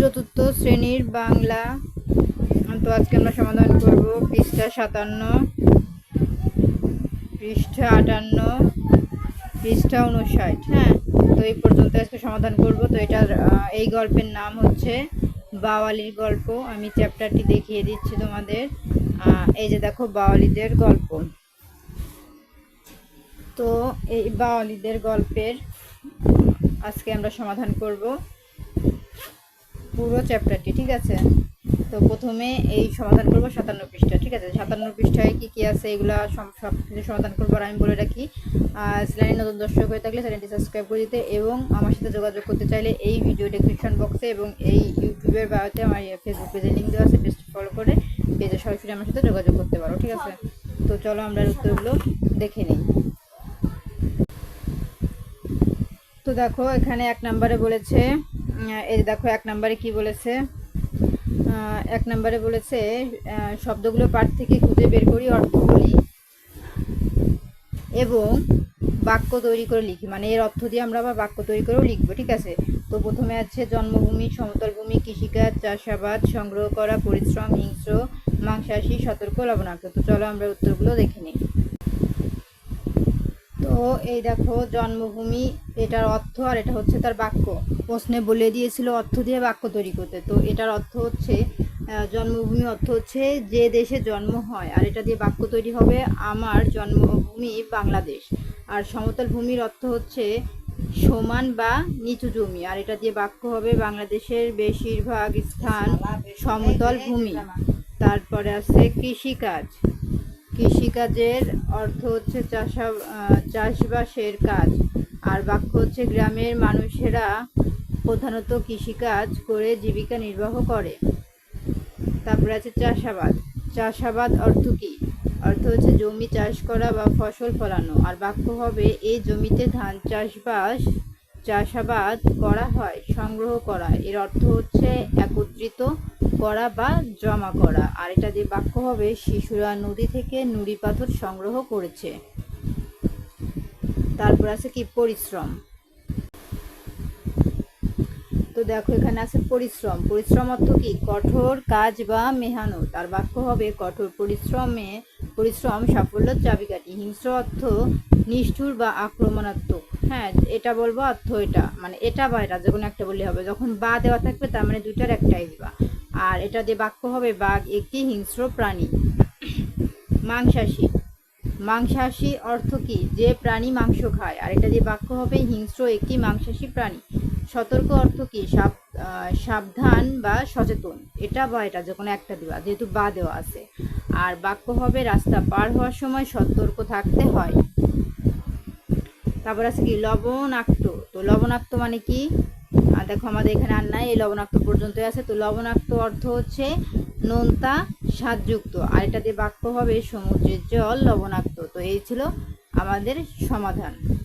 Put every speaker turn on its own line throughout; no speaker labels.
চতুর্থ শ্রেণির বাংলা। তো আজকে আমরা সমাধান করব পৃষ্ঠা সাতান্ন, পৃষ্ঠা আটান্ন, পৃষ্ঠা উনষাট হ্যাঁ? তো এই পর্যন্ত আজকে সমাধান করব। তো এটার এই গল্পের নাম হচ্ছে বাওয়ালির গল্প। আমি চ্যাপ্টারটি দেখিয়ে দিচ্ছি তোমাদের। এই যে দেখো বাওয়ালিদের গল্প। তো এই বাওয়ালিদের গল্পের আজকে আমরা সমাধান করব। পুরো চ্যাপ্টারটি ঠিক আছে? তো প্রথমে এই সমাধান করব সাতান্ন পৃষ্ঠা, ঠিক আছে? সাতান্ন পৃষ্ঠায় কি কি আছে এগুলা সব কিছু সমাধান করব আর আমি বলে রাখি। চ্যানেলে নতুন দর্শক হয়ে থাকলে চ্যানেলটি সাবস্ক্রাইব করে দিতে এবং আমার সাথে যোগাযোগ করতে চাইলে এই ভিডিও ডেসক্রিপশন বক্সে এবং এই ইউটিউবের বায়োতে আমার ফেসবুক পেজে লিঙ্ক দেওয়া আছে পেজটি ফলো করে পেজে সরাসরি আমার সাথে যোগাযোগ করতে পারো, ঠিক আছে? তো চলো আমরা উত্তরগুলো দেখে নিই। তো দেখো, এখানে এক নম্বরে বলেছে এই দেখো, এক নম্বরে কি বলেছে? এক নম্বরে বলেছে শব্দগুলো পাঠ থেকে খুঁজে বের করি, অর্থ বলি এবং বাক্য তৈরি করে লিখি। মানে এর অর্থ দিয়ে আমরা আবার বাক্য তৈরি করেও লিখব, ঠিক আছে? তো প্রথমে আছে, জন্মভূমি, সমতল ভূমি, কৃষিকাজ, চাষাবাদ, সংগ্রহ করা, পরিশ্রম, হিংস্র, মাংসাশী, সতর্ক, লবণাক্ত। তো চলো আমরা উত্তরগুলো দেখে নিই। তো এই দেখো জন্মভূমি, এটার অর্থ আর এটা হচ্ছে তার বাক্য। প্রশ্নে বলে দিয়েছিল অর্থ দিয়ে বাক্য তৈরি করতে। তো এটার অর্থ হচ্ছে জন্মভূমি অর্থ হচ্ছে যে দেশে জন্ম হয়। আর এটা দিয়ে বাক্য তৈরি হবে, আমার জন্মভূমি বাংলাদেশ। আর সমতল ভূমির অর্থ হচ্ছে সমান বা নিচু জমি। আর এটা দিয়ে বাক্য হবে, বাংলাদেশের বেশিরভাগ স্থান সমতল ভূমি। তারপরে আছে কৃষিকাজ। কৃষিকাজের অর্থ হচ্ছে চাষা চাষবাসের কাজ। আর বাক্য হচ্ছে গ্রামের মানুষেরা প্রধানত কৃষিকাজ করে জীবিকা নির্বাহ করে। তারপরে আছে চাষাবাদ। চাষাবাদ অর্থ কি? অর্থ হচ্ছে জমি চাষ করা বা ফসল ফলানো। আর বাক্য হবে, এই জমিতে ধান চাষবাস চাষাবাদ করা হয়, সংগ্রহ করা। এর অর্থ হচ্ছে একত্রিত করা বা জমা করা। আর এটা দিয়ে বাক্য হবে, শিশুরা নদী থেকে নুড়ি পাথর সংগ্রহ করেছে। তারপর আছে কি? পরিশ্রম। তো দেখো, এখানে আছে পরিশ্রম। পরিশ্রম অর্থ কি? কঠোর কাজ বা মেহনত। আর বাক্য হবে কঠোর পরিশ্রমে, পরিশ্রম সাফল্যের চাবিকাঠি। হিংস্র অর্থ নিষ্ঠুর বা আক্রমণাত্মক। হ্যাঁ এটা বলব অর্থ এটা। মানে এটা বা এটা যে কোনো একটা বললে হবে। যখন বা দেওয়া থাকবে, তার মানে দুইটার একটাই দিবা আর এটা দিয়ে বাক্য হবে বাঘ একটি হিংস্র প্রাণী। মাংসাশী। মাংসাশী অর্থ কি? যে প্রাণী মাংস খায়। আর এটা দিয়ে বাক্য হবে হিংস্র একটি মাংসাশী প্রাণী। সতর্ক অর্থ কি? সাব- সাবধান বা সচেতন। এটা বা এটা, যে কোনো একটা দিবা যেহেতু বা দেওয়া আছে। আর বাক্য হবে রাস্তা পার হওয়ার সময় সতর্ক থাকতে হয়। তারপর আছে কি? লবণাক্ত। তো লবণাক্ত মানে কি? দেখো আমাদের এখানে আর নাই, এই লবণাক্ত পর্যন্ত আছে। তো লবণাক্ত অর্থ হচ্ছে নোনতা স্বাদযুক্ত। আর এটা দিয়ে বাক্য হবে সমুদ্রের জল লবণাক্ত। তো এই ছিল আমাদের সমাধান।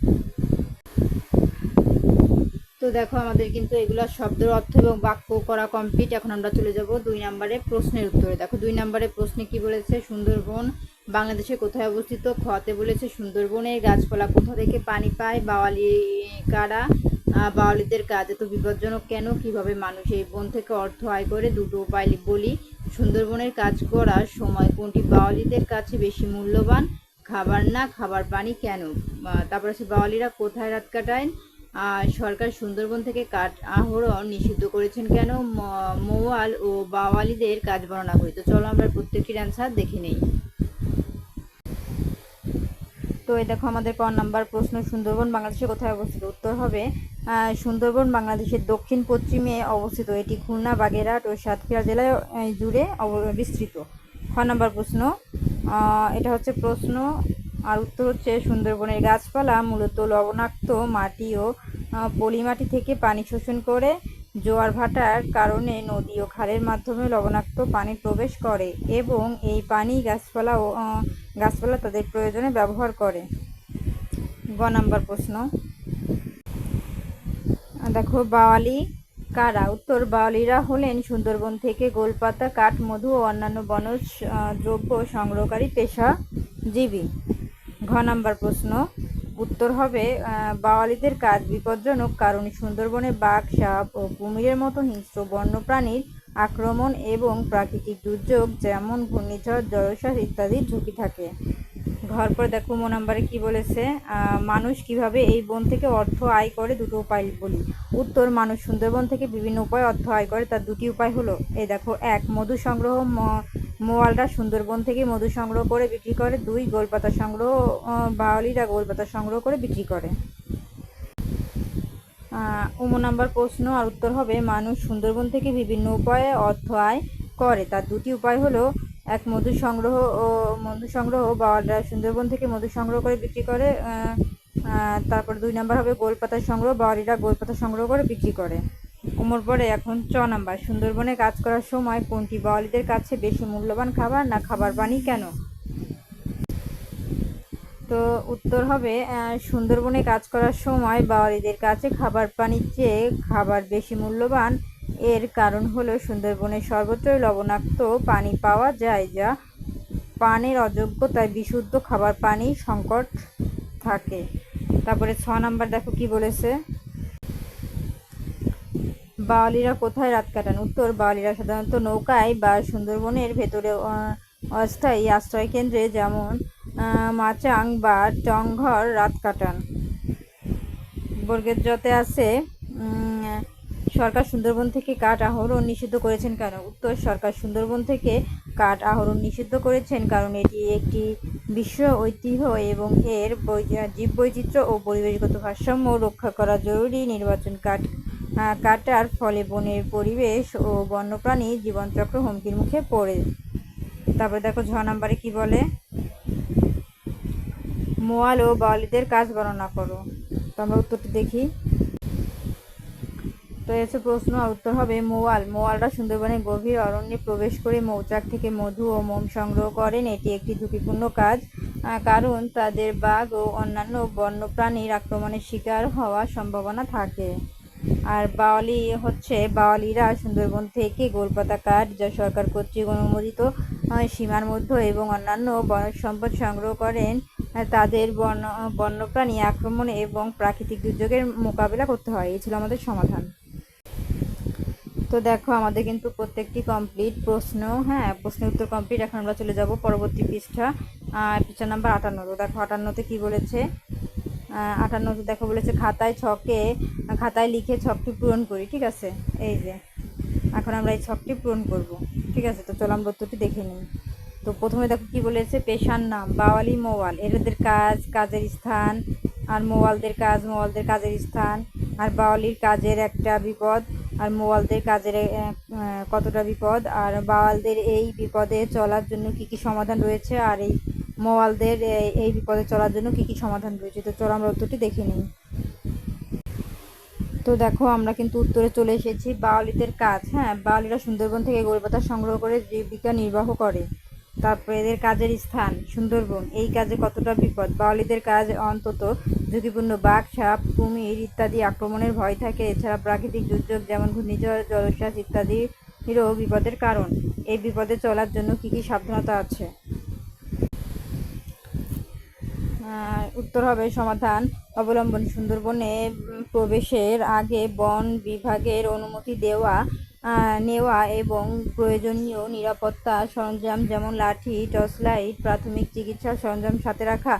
তো দেখো আমাদের কিন্তু এগুলো শব্দের অর্থ এবং বাক্য করা কমপ্লিট এখন আমরা চলে যাব দুই নম্বরে প্রশ্নের উত্তরে। দেখো দুই নম্বরে প্রশ্নে কি বলেছে? সুন্দরবন। বাংলাদেশে কোথায় অবস্থিত? খতে বলেছে সুন্দরবনের গাছপালা কোথা থেকে পানি পায়? বাওয়ালি কারা? বাওয়ালিদের কাজ এত বিপজ্জনক কেন? কীভাবে মানুষ এই বন থেকে অর্থ আয় করে? দুটো উপায় বলি। সুন্দরবনের কাজ করার সময় কোনটি বাওয়ালিদের কাছে বেশি মূল্যবান? খাবার না? খাবার পানি কেন? তারপর আছে বাওয়ালিরা কোথায় রাত কাটায়? সরকার সুন্দরবন থেকে কাঠ আহরণ নিষিদ্ধ করেছেন কেন? মৌয়াল ও বাওয়ালিদের কাজ বর্ণনা করি। তো চলো আমরা প্রত্যেকটির অ্যান্সার দেখে নেই। তো এই দেখো আমাদের ক নাম্বার প্রশ্ন, সুন্দরবন বাংলাদেশে কোথায় অবস্থিত? উত্তর হবে সুন্দরবন বাংলাদেশের দক্ষিণ পশ্চিমে অবস্থিত। এটি খুলনা, বাগেরহাট ও সাতক্ষীরা জেলায় জুড়ে বিস্তৃত। খ নাম্বার প্রশ্ন এটা হচ্ছে প্রশ্ন আর উত্তর হচ্ছে সুন্দরবনের গাছপালা, মূলত লবণাক্ত মাটি ও পলিমাটি থেকে পানি শোষণ করে জোয়ার ভাটার কারণে নদী ও খালের মাধ্যমে লবণাক্ত পানি প্রবেশ করে এবং এই পানি গাছপালা ও গাছপালা তাদের প্রয়োজনে ব্যবহার করে। গ নাম্বার প্রশ্ন। দেখো, বাওয়ালি কারা? উত্তর, বাওয়ালিরা হলেন সুন্দরবন থেকে গোলপাতা কাঠ মধু ও অন্যান্য বনজ দ্রব্য সংগ্রহকারী পেশাজীবী। ঘ নাম্বার প্রশ্ন। উত্তর হবে বাওয়ালিদের কাজ বিপজ্জনক কারণ সুন্দরবনে বাঘ, সাপ ও কুমিরের মতো হিংস্র বন্যপ্রাণীর আক্রমণ এবং প্রাকৃতিক দুর্যোগ যেমন ঘূর্ণিঝড়, জলোচ্ছ্বাস ইত্যাদির ঝুঁকি থাকে। ঘর পরে দেখো, মো নাম্বারে কি বলেছে মানুষ কীভাবে এই বন থেকে অর্থ আয় করে দুটো উপায় বলি। উত্তর, মানুষ সুন্দরবন থেকে বিভিন্ন উপায়ে অর্থ আয় করে, তার দুটি উপায় হলো, এই দেখো, এক, মধু সংগ্রহ মোয়ালরা সুন্দরবন থেকে মধু সংগ্রহ করে বিক্রি করে, দুই গোলপাতা সংগ্রহ বাওয়ালিরা গোলপাতা সংগ্রহ করে বিক্রি করে। উমো নাম্বার প্রশ্ন আর উত্তর হবে, মানুষ সুন্দরবন থেকে বিভিন্ন উপায়ে অর্থ আয় করে। তার দুটি উপায় হলো, এক, মধু সংগ্রহ ও, মধু সংগ্রহ বাওয়ালরা সুন্দরবন থেকে মধু সংগ্রহ করে বিক্রি করে তারপর দুই নাম্বার হবে গোলপাতা সংগ্রহ বাওয়ালিরা গোলপাতা সংগ্রহ করে বিক্রি করে। উমর পরে এখন চ নাম্বার। সুন্দরবনে কাজ করার সময় কোনটি বাওয়ালিদের কাছে বেশি মূল্যবান খাবার না খাবার পানি কেন? তো উত্তর হবে সুন্দরবনে কাজ করার সময় বাওয়ালিদের কাছে খাবার পানির চেয়ে খাবার বেশি মূল্যবান। এর কারণ হলো সুন্দরবনের সর্বত্রই লবণাক্ত পানি পাওয়া যায় যা পানের অযোগ্যতায় বিশুদ্ধ খাবার পানি সংকট থাকে। তারপরে ছ নাম্বার দেখো কি বলেছে। বাওয়ালিরা কোথায় রাত কাটান? উত্তর বাওয়ালিরা সাধারণত নৌকায় বা সুন্দরবনের ভেতরে অস্থায়ী আশ্রয় কেন্দ্রে যেমন মাচাং বা টংঘর রাত কাটান। বর্গের জতে আছে সরকার সুন্দরবন থেকে কাঠ আহরণ নিষিদ্ধ করেছেন কেন? উত্তর, সরকার সুন্দরবন থেকে কাঠ আহরণ নিষিদ্ধ করেছেন কারণ এটি একটি বিশ্ব ঐতিহ্য এবং এর জীববৈচিত্র্য ও পরিবেশগত ভারসাম্য রক্ষা করা জরুরি নির্বাচন কাঠ কাটার ফলে বনের পরিবেশ ও বন্যপ্রাণী জীবনচক্র হুমকির মুখে পড়ে। তারপরে দেখো ছ নাম্বারে কি বলে? মোয়াল ও বাওয়ালিদের কাজ গণনা করো। তো আমরা উত্তরটি দেখি। তো এসে প্রশ্ন, উত্তর হবে মোয়াল। মোয়ালরা সুন্দরবনের গভীর অরণ্যে প্রবেশ করে মৌচাক থেকে মধু ও মোম সংগ্রহ করেন। এটি একটি ঝুঁকিপূর্ণ কাজ কারণ তাদের বাঘ ও অন্যান্য বন্যপ্রাণীর আক্রমণের শিকার হওয়ার সম্ভাবনা থাকে। আর বাওয়ালি হচ্ছে বাওয়ালিরা সুন্দরবন থেকে গোলপাতা কাঠ, যা সরকার কর্তৃক অনুমোদিত সীমার মধ্যে এবং অন্যান্য বনজ সম্পদ সংগ্রহ করেন। তাদের বন্য বন্যপ্রাণী আক্রমণ এবং প্রাকৃতিক দুর্যোগের মোকাবিলা করতে হয়। এই ছিল আমাদের সমাধান। তো দেখো, আমাদের কিন্তু প্রত্যেকটি কমপ্লিট প্রশ্ন হ্যাঁ প্রশ্নের উত্তর কমপ্লিট এখন আমরা চলে যাব পরবর্তী পৃষ্ঠা পৃষ্ঠা নাম্বার আটান্ন। তো দেখো, আটান্নতে কী বলেছে? আটান্নতে দেখো বলেছে, খাতায় ছকে, খাতায় লিখে ছকটি পূরণ করি, ঠিক আছে? এই যে, এখন আমরা এই ছকটি পূরণ করব, ঠিক আছে? তো চলো আমরা দেখে নিই। তো প্রথমে দেখো কি বলেছে, পেশার নাম, বাওয়ালি মোয়াল এদের কাজ, কাজের স্থান, আর মোয়ালদের কাজ মোয়ালদের কাজের স্থান, আর বাওয়ালির কাজের একটা বিপদ, আর মোয়ালদের কাজের কতটা বিপদ, আর বাওয়ালদের এই বিপদে চলার জন্য কি কি সমাধান রয়েছে, আর এই মোয়ালদের এই- বিপদে চলার জন্য কি কি সমাধান রয়েছে? তো চলো আমরা উত্তরটি দেখে নিই। তো দেখো, আমরা কিন্তু উত্তরে চলে এসেছি, বাওয়ালিদের কাজ। হ্যাঁ বাওয়ালিরা সুন্দরবন থেকে গোলপাতা সংগ্রহ করে জীবিকা নির্বাহ করে। তারপরে এদের কাজের স্থান, সুন্দরবন। এই কাজে কতটা বিপদ? বাওয়ালিদের কাজ অন্তত ঝুঁকিপূর্ণ। বাঘ, সাপ, কুমির ইত্যাদি আক্রমণের ভয় থাকে। এছাড়া প্রাকৃতিক দুর্যোগ যেমন ঘূর্ণিঝড়, জলোচ্ছ্বাস ইত্যাদিরও বিপদের কারণ। এই বিপদে চলার জন্য কি কি সাবধানতা আছে? উত্তর হবে সমাধান অবলম্বন সুন্দরবনে প্রবেশের আগে বন বিভাগের অনুমতি দেওয়া নেওয়া এবং প্রয়োজনীয় নিরাপত্তা সরঞ্জাম যেমন লাঠি, টর্চ লাইট, প্রাথমিক চিকিৎসা সরঞ্জাম সাথে রাখা,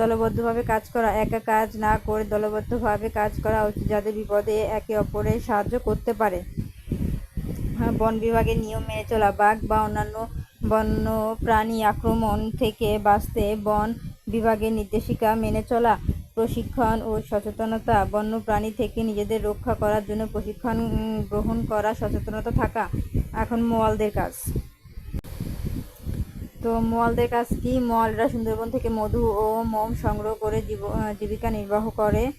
দলবদ্ধভাবে কাজ করা, একা কাজ না করে দলবদ্ধভাবে কাজ করা উচিত যাতে বিপদে একে অপরের সাহায্য করতে পারে। বন বিভাগের নিয়ম মেনে চলা, বাঘ বা অন্যান্য বন্য প্রাণী আক্রমণ থেকে বাঁচতে বন বিভাগের নির্দেশিকা মেনে চলা, প্রশিক্ষণ ও সচেতনতা বন্য প্রাণী থেকে নিজেদের রক্ষা করার জন্য প্রশিক্ষণ গ্রহণ করা, সচেতনতা থাকা, এখন মোয়ালদের কাজ। তো মোয়ালদের কাজ কি? মোয়ালরা সুন্দরবন থেকে মধু ও মোম সংগ্রহ করে জীব- জীবিকা নির্বাহ করে,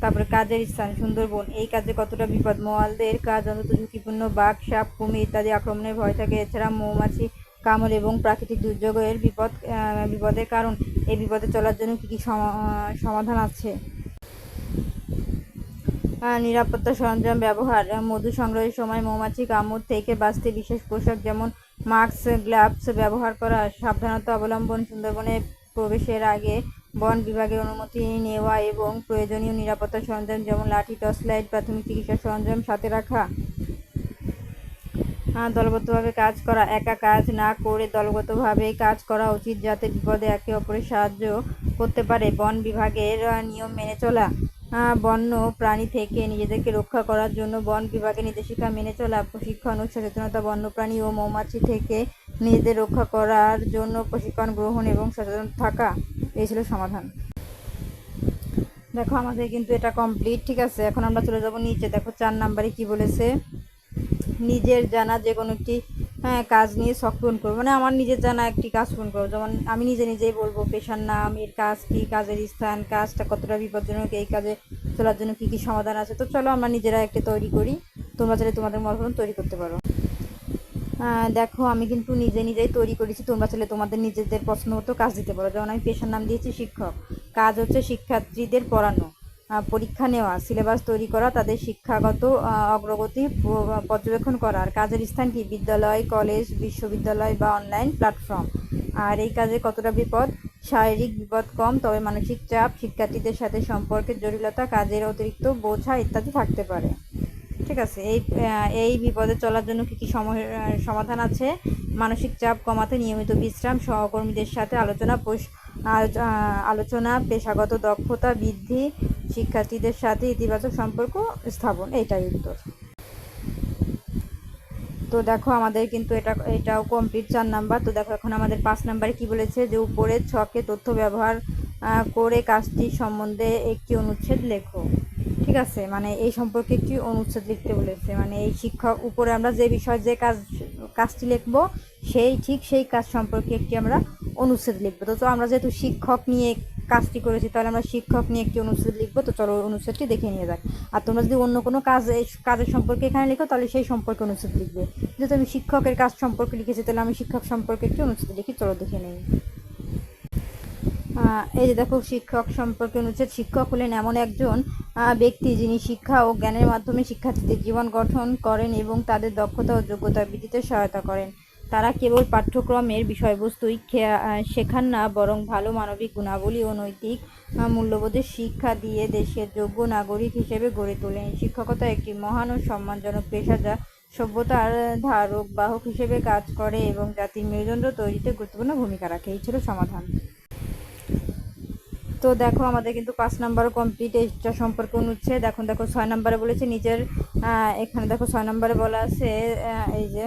তারপরে কাজের স্থান সুন্দরবন। এই কাজে কতটা বিপদ? মোয়ালদের কাজ অন্তত ঝুঁকিপূর্ণ। বাঘ, সাপ, কুমির ইত্যাদি আক্রমণের ভয় থাকে। এছাড়া মৌমাছি কামড় এবং প্রাকৃতিক দুর্যোগের বিপদ বিপদের কারণ। এই বিপদে চলার জন্য কী কী সমা- সমাধান আছে? নিরাপত্তা সরঞ্জাম ব্যবহার মধু সংগ্রহের সময় মৌমাছি কামড় থেকে বাঁচতে বিশেষ পোশাক যেমন মাস্ক, গ্লাভস ব্যবহার করা, সাবধানতা অবলম্বন, সুন্দরবনে প্রবেশের আগে বন বিভাগের অনুমতি নেওয়া এবং প্রয়োজনীয় নিরাপত্তা সরঞ্জাম যেমন লাঠি, টর্চ, লাইট, প্রাথমিক চিকিৎসা সরঞ্জাম সাথে রাখা। দলগতভাবে কাজ করা, একা কাজ না করে দলগতভাবে কাজ করা উচিত যাতে বিপদে একে অপরের সাহায্য করতে পারে। বন বিভাগের নিয়ম মেনে চলা। বন্য প্রাণী থেকে নিজেদেরকে রক্ষা করার জন্য বন বিভাগের নির্দেশিকা মেনে চলা, প্রশিক্ষণ ও সচেতনতা বন্যপ্রাণী ও মৌমাছি থেকে নিজেদের রক্ষা করার জন্য প্রশিক্ষণ, গ্রহণ এবং সচেতন থাকা, এই ছিল সমাধান। দেখো, আমাদের কিন্তু এটা কমপ্লিট ঠিক আছে? এখন আমরা চলে যাব নিচে। দেখো, চার নাম্বারে কি বলেছে? নিজের জানা যে কোনো একটি হ্যাঁ কাজ নিয়ে শখ পূরণ করব। মানে আমার নিজের জানা একটি কাজ পূরণ করব। যেমন আমি নিজে নিজেই বলব, পেশার নাম, এর কাজ কি, কাজের স্থান, কাজটা কতটা বিপজ্জনক, এই কাজে চলার জন্য কী কী সমাধান আছে। তো চলো আমরা নিজেরা একটা তৈরি করি। তোমরা চাইলে তোমাদের মতন তৈরি করতে পারো। দেখো, আমি কিন্তু নিজে নিজেই তৈরি করেছি। তোমরা চাইলে তোমাদের নিজেদের পছন্দ মতো কাজ দিতে পারো। যেমন আমি পেশার নাম দিয়েছি শিক্ষক। কাজ হচ্ছে শিক্ষার্থীদের পড়ানো। পরীক্ষা নেওয়া, সিলেবাস তৈরি করা, তাদের শিক্ষাগত অগ্রগতি পর্যবেক্ষণ করা। আর কাজের স্থান কি? বিদ্যালয়, কলেজ, বিশ্ববিদ্যালয় বা অনলাইন প্ল্যাটফর্ম। আর এই কাজে কতটা বিপদ? শারীরিক বিপদ কম, তবে মানসিক চাপ, শিক্ষার্থীদের সাথে সম্পর্কের জটিলতা, কাজের অতিরিক্ত বোঝা ইত্যাদি থাকতে পারে। ঠিক আছে, এই এই বিপদে চলার জন্য কী কী সমাধান আছে? মানসিক চাপ কমাতে নিয়মিত বিশ্রাম, সহকর্মীদের সাথে আলোচনা আলোচনা, পেশাগত দক্ষতা বৃদ্ধি শিক্ষার্থীদের সাথে ইতিবাচক সম্পর্ক স্থাপন, এটাই উত্তর। তো দেখো আমাদের কিন্তু এটা, এটাও কমপ্লিট চার নাম্বার। তো দেখো এখন আমাদের পাঁচ নাম্বারে কি বলেছে যে, উপরের ছকে তথ্য ব্যবহার করে কাজটি সম্বন্ধে একটি অনুচ্ছেদ লেখো। ঠিক আছে? মানে এই সম্পর্কে একটি অনুচ্ছেদ লিখতে বলেছে। মানে এই শিক্ষক, উপরে আমরা যে বিষয়, যে কাজ, কাজটি লিখব, সেই, ঠিক সেই কাজ সম্পর্কে একটি আমরা অনুচ্ছেদ লিখব। তো তো আমরা যেহেতু শিক্ষক নিয়ে কাজটি করেছি, তাহলে আমরা শিক্ষক নিয়ে একটি অনুচ্ছেদ লিখব। তো চলো অনুচ্ছেদটি দেখে নিয়ে যাক। আর তোমরা যদি অন্য কোনো কাজ, কাজের সম্পর্কে এখানে লিখো, তাহলে সেই সম্পর্কে অনুচ্ছেদ লিখবে। যেহেতু আমি শিক্ষকের কাজ সম্পর্কে লিখেছি, তাহলে আমি শিক্ষক সম্পর্কে একটি অনুচ্ছেদ লিখি। চলো দেখে নেই। এই যে দেখো, শিক্ষক সম্পর্কে অনুচ্ছেদ। শিক্ষক হলেন এমন একজন ব্যক্তি যিনি শিক্ষা ও জ্ঞানের মাধ্যমে শিক্ষার্থীদের জীবন গঠন করেন এবং তাদের দক্ষতা ও যোগ্যতা বৃদ্ধিতে সহায়তা করেন। তারা কেবল পাঠ্যক্রমের বিষয়বস্তুই শেখান না, বরং ভালো মানবিক গুণাবলী ও নৈতিক মূল্যবোধের শিক্ষা দিয়ে দেশের যোগ্য নাগরিক হিসেবে গড়ে তোলেন। শিক্ষকতা একটি মহান ও সম্মানজনক পেশা যা সভ্যতার ধারক, বাহক হিসেবে কাজ করে এবং জাতির মেরুদণ্ড তৈরিতে গুরুত্বপূর্ণ ভূমিকা রাখে। এই ছিল সমাধান। তো দেখো, আমাদের কিন্তু পাঁচ নাম্বারও কমপ্লিট এটা সম্পর্কে অনুচ্ছেদ। এখন দেখো, ছয় নাম্বারে বলেছে, নিজের এখানে দেখো, ছয় নাম্বারে বলা আছে এই যে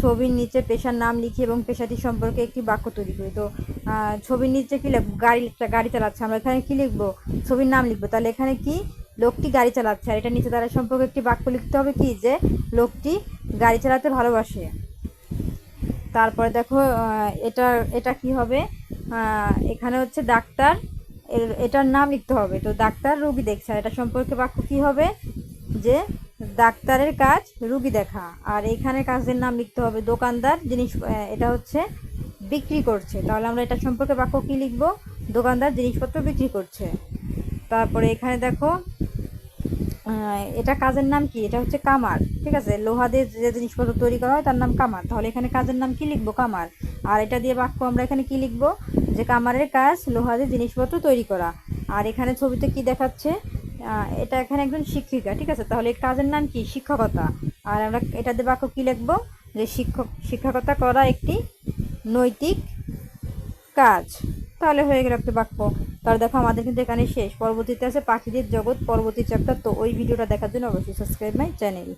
ছবির নিচে পেশার নাম লিখি এবং পেশাটি সম্পর্কে একটি বাক্য তৈরি করি। তো ছবির নিচে কী লিখব গাড়ি গাড়ি চালাচ্ছে? আমরা এখানে কী লিখব? ছবির নাম লিখব। তাহলে এখানে কি? লোকটি গাড়ি চালাচ্ছে। আর এটা নিচে তারা সম্পর্কে একটি বাক্য লিখতে হবে কি? যে লোকটি গাড়ি চালাতে ভালোবাসে। তারপরে দেখো এটা এটা কি হবে? এখানে হচ্ছে ডাক্তার এটার নাম লিখতে হবে। তো ডাক্তার রুগী দেখছে। আর এটা সম্পর্কে বাক্য কি হবে? যে ডাক্তারের কাজ রুগী দেখা। আর এখানে কাজের নাম লিখতে হবে দোকানদার জিনিস এটা হচ্ছে বিক্রি করছে। তাহলে আমরা এটা সম্পর্কে বাক্য কী লিখব? দোকানদার জিনিসপত্র বিক্রি করছে। তারপরে এখানে দেখো এটা কাজের নাম কি? এটা হচ্ছে কামার, ঠিক আছে? লোহা দিয়ে যে জিনিসপত্র তৈরি করা হয় তার নাম কামার। তাহলে এখানে কাজের নাম কি লিখব? কামার। আর এটা দিয়ে বাক্য আমরা এখানে কি লিখব? যে কামারের কাজ, লোহা দিয়ে জিনিসপত্র তৈরি করা। আর এখানে ছবিতে কি দেখাচ্ছে? এটা এখানে একজন শিক্ষিকা, ঠিক আছে? তাহলে এই কাজের নাম কি? শিক্ষকতা। আর আমরা এটাতে বাক্য কি লিখব? যে শিক্ষক, শিক্ষকতা করা একটি নৈতিক কাজ। তাহলে হয়ে গেল একটা বাক্য। তাহলে দেখো, আমাদের কিন্তু এখানে শেষ। পরবর্তীতে আছে পাখিদের জগৎ, পরবর্তী চ্যাপ্টার তো ওই ভিডিওটা দেখার জন্য অবশ্যই সাবস্ক্রাইব মাই চ্যানেল